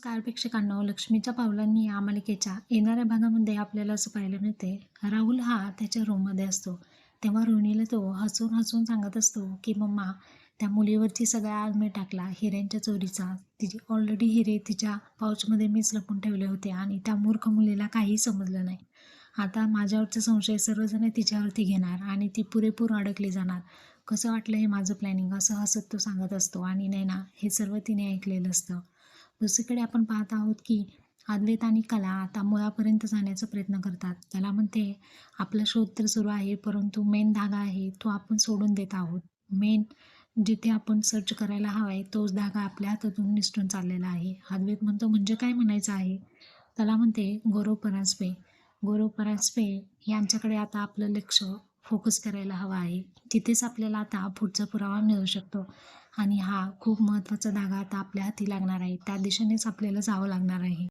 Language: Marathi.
नमस्कार प्रेक्षकांनो लक्ष्मीच्या पावलांनी या मालिकेच्या येणाऱ्या भागामध्ये आपल्याला असं पाहायला मिळते राहुल हा त्याच्या रूममध्ये असतो. तेव्हा रोहिणीला तो हसून हसून सांगत असतो की मम्मा त्या मुलीवरती सगळा मी टाकला. हिऱ्यांच्या चोरीचा. तिची ऑलरेडी हिरे तिच्या पाऊचमध्ये मीच लपून ठेवले होते आणि त्या मूर्ख मुलीला काहीही समजलं नाही. आता माझ्यावरचे संशय सर्वजण तिच्यावरती घेणार आणि ती पुरेपूर अडकली जाणार. कसं वाटलं हे माझं प्लॅनिंग असं हसत तो सांगत असतो. आणि नाही ना हे सर्व तिने ऐकलेलं असतं. दुसरीकडे आपण पाहत आहोत की अद्वैत आणि कला आता मुळापर्यंत जाण्याचा प्रयत्न करतात. त्याला म्हणते आपला शोध तर सुरू आहे परंतु मेन धागा आहे तो आपण सोडून देत आहोत. मेन जिथे आपण सर्च करायला हवा आहे तोच धागा आपल्या हातातून निसटून चाललेला आहे. अद्वैत म्हणतो म्हणजे काय म्हणायचं आहे? त्याला म्हणते गौरव परांजपे गौरव परांजपे यांच्याकडे आता आपलं लक्ष फोकस करायला हवा आहे. तिथेच आपल्याला आता पुढचा पुरावा मिळू शकतो. आणि हा खूप महत्त्वाचा धागा आता आपल्या हाती लागणार आहे. त्या दिशेनेच आपल्याला जावं लागणार आहे.